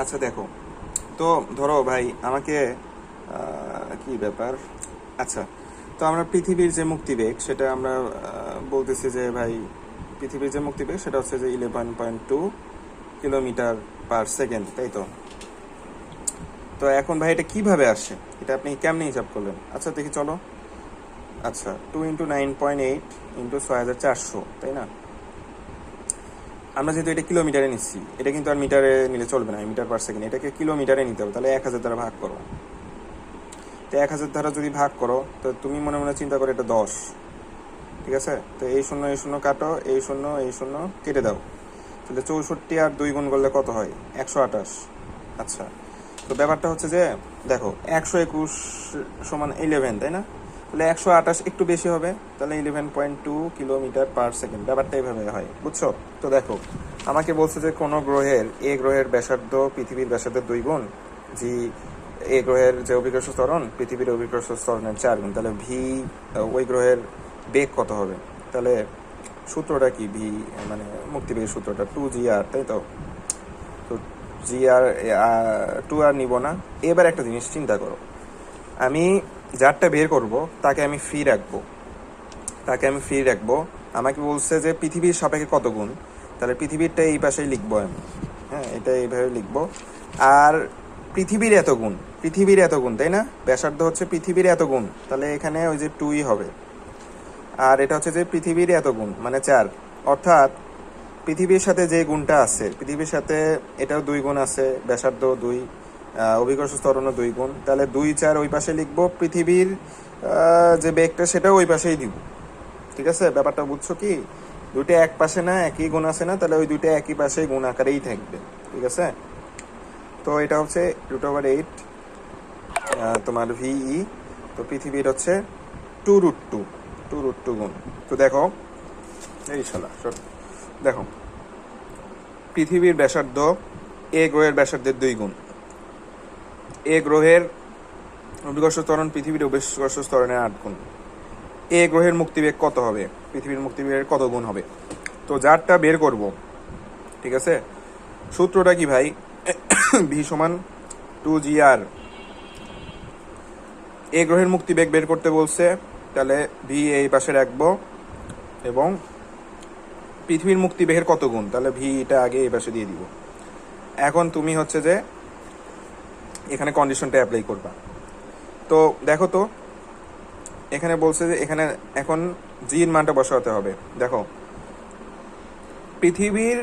আচ্ছা দেখো। তো ধরো ভাই, আমাকে কি ব্যাপার? আচ্ছা তো আমরা পৃথিবীর যে মুক্তিবেগ, সেটা আমরা বলতেছি যে ভাই, পৃথিবীর যে মুক্তিবেগ, সেটা হচ্ছে যে eleven point two kilometre per second তাই তো? তো এখন ভাই, এটা কীভাবে আসে এটা আপনি কেমনি হিসাব করলেন? আচ্ছা দেখি, চলো। আচ্ছা two into nine point eight into ছয় হাজার চারশো, তাই না? আমরা যেহেতু এটা কিলোমিটারে নিচ্ছি, এটা কিন্তু আর মিটারে নিলে চলবে না মিটার পার সেকেন্ড এটাকে কিলোমিটারে নিতে হবে, তাহলে এক হাজার দ্বারা ভাগ করো। তো এক হাজার দ্বারা যদি ভাগ করো, তো তুমি মনে মনে চিন্তা করো এটা দশ। ঠিক আছে? তো এই শূন্য এই শূন্য কাটো, এই শূন্য এই শূন্য কেটে দাও। তাহলে চৌষট্টি আর দুই গুণ করলে কত হয়? একশো আঠাশ। আচ্ছা। তো ব্যাপারটা হচ্ছে যে, দেখো, একশো একুশ সমান ইলেভেন তাই না? তাহলে একশো আঠাশ একটু বেশি হবে, তাহলে eleven point two kilometre per second ব্যাপারটা এইভাবে হয়, বুঝছ? তো দেখো, আমাকে বলছে যে কোনো গ্রহের, এ গ্রহের ব্যাসার্ধ পৃথিবীর ব্যাসার্ধের দুই গুণ, জি, এ গ্রহের যে অভিকর্ষ ত্বরণ, পৃথিবীর অভিকর্ষ ত্বরণের চার গুণ, তাহলে ভি ওই গ্রহের বেগ কত হবে? তাহলে সূত্রটা কি ভি মানে মুক্তিবেগের সূত্রটা? টু জি আর তাই তো? তো জি আর টু আর নিব না। এবার একটা জিনিস চিন্তা করো, আমি যারটা বের করব, তাকে আমি ফ্রি রাখব। তাকে আমি ফ্রি রাখব। আমাকে বলছে যে, পৃথিবীর সাপেক্ষে কত গুণ? তাহলে পৃথিবীরটা এই পাশেই লিখব আমি। হ্যাঁ এটা এইভাবে লিখব। আর পৃথিবীর এত গুণ, পৃথিবীর এত গুণ, তাই না? ব্যাসার্ধ হচ্ছে পৃথিবীর এত গুণ। তাহলে এখানে ওই যে টুই হবে। আর এটা হচ্ছে যে পৃথিবীর এত গুণ মানে চার। অর্থাৎ পৃথিবীর সাথে যে গুণটা আছে, পৃথিবীর সাথে এটাও দুই গুণ আছে ব্যাসার্ধ দুই। অভিকর্ষ স্তরণও দুই গুণ। তাহলে দুই, চার ওই পাশে লিখব, পৃথিবীর যে বেগটা সেটাও ওই পাশেই দিব। ঠিক আছে? ব্যাপারটা বুঝছ কি? দুইটা এক পাশে না, একই গুণ আছে না, তাহলে ওই দুইটা একই পাশে গুণ আকারেই থাকবে। ঠিক আছে? তো এটা হচ্ছে রুট ওভার এইট তোমার ভিই তো পৃথিবীর হচ্ছে two root two two root two গুণ। তো দেখো, এই শালা। দেখো, পৃথিবীর ব্যাসার্ধ এ গ্রহের ব্যাসার্ধের দুই গুণ। এ গ্রহের অভিকর্ষ ত্বরণ পৃথিবীর অভিকর্ষ স্তরণের আট গুণ। এ গ্রহের মুক্তিবেগ কত হবে? পৃথিবীর মুক্তিবেগের কত গুণ হবে? তো যারটা বের করব, ঠিক আছে? সূত্রটা কি ভাই? ভি সমান টু জি আর এ গ্রহের মুক্তিবেগ বের করতে বলছে, তাহলে ভি এই পাশে রাখব, এবং পৃথিবীর মুক্তিবেগের কত গুণ? তাহলে ভি এটা আগে এই পাশে দিয়ে দিব। এখন তুমি হচ্ছে যে এখানে কন্ডিশনটা অ্যাপ্লাই করবা। তো দেখো তো, এখানে বলছে যে এখানে এখন জির মানটা বসাতে হবে। দেখো, পৃথিবীর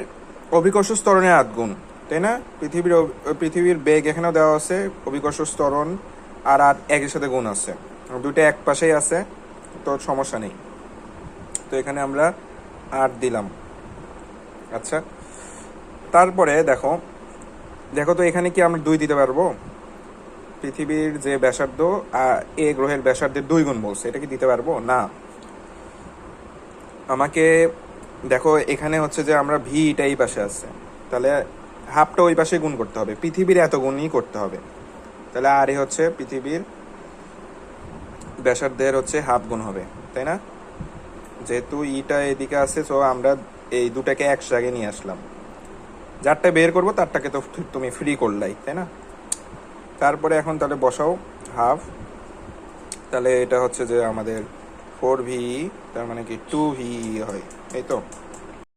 অভিকর্ষ স্তরণের আট গুণ, তাই না? পৃথিবীর পৃথিবীর বেগ এখানেও দেওয়া আছে, অভিকর্ষ স্তরণ আর আট একের সাথে গুণ আছে। দুটো এক পাশেই আছে, তো সমস্যা নেই। তো এখানে আমরা আট দিলাম। আচ্ছা তারপরে দেখো দেখো তো এখানে কি আমরা দুই দিতে পারব? পৃথিবীর যে ব্যাসার্ধ আহ, এ গ্রহের ব্যাসার্ধের দুই গুণ বলছে এটা কি দিতে পারব? না। আমাকে দেখো এখানে হচ্ছে যে আমরা ভি এটা এই পাশে আছে। তাহলে হাফটা ওই পাশে গুণ করতে হবে। পৃথিবীর এত গুণই করতে হবে। তাহলে আর এ হচ্ছে পৃথিবীর ব্যাসার্ধের হচ্ছে হাফ গুণ হবে তাই না? যেহেতু ইটা এদিকে আছে সো আমরা এই দুটাকে এক একসাথে নিয়ে আসলাম। যারটা বের করব, তারটাকে তো তুমি ফ্রি করলাই, তাই না? তারপরে এখন তাহলে বসাও হাফ তাহলে এটা হচ্ছে যে আমাদের ফোর ভি তার মানে কি টু ভি হয়, এই তো?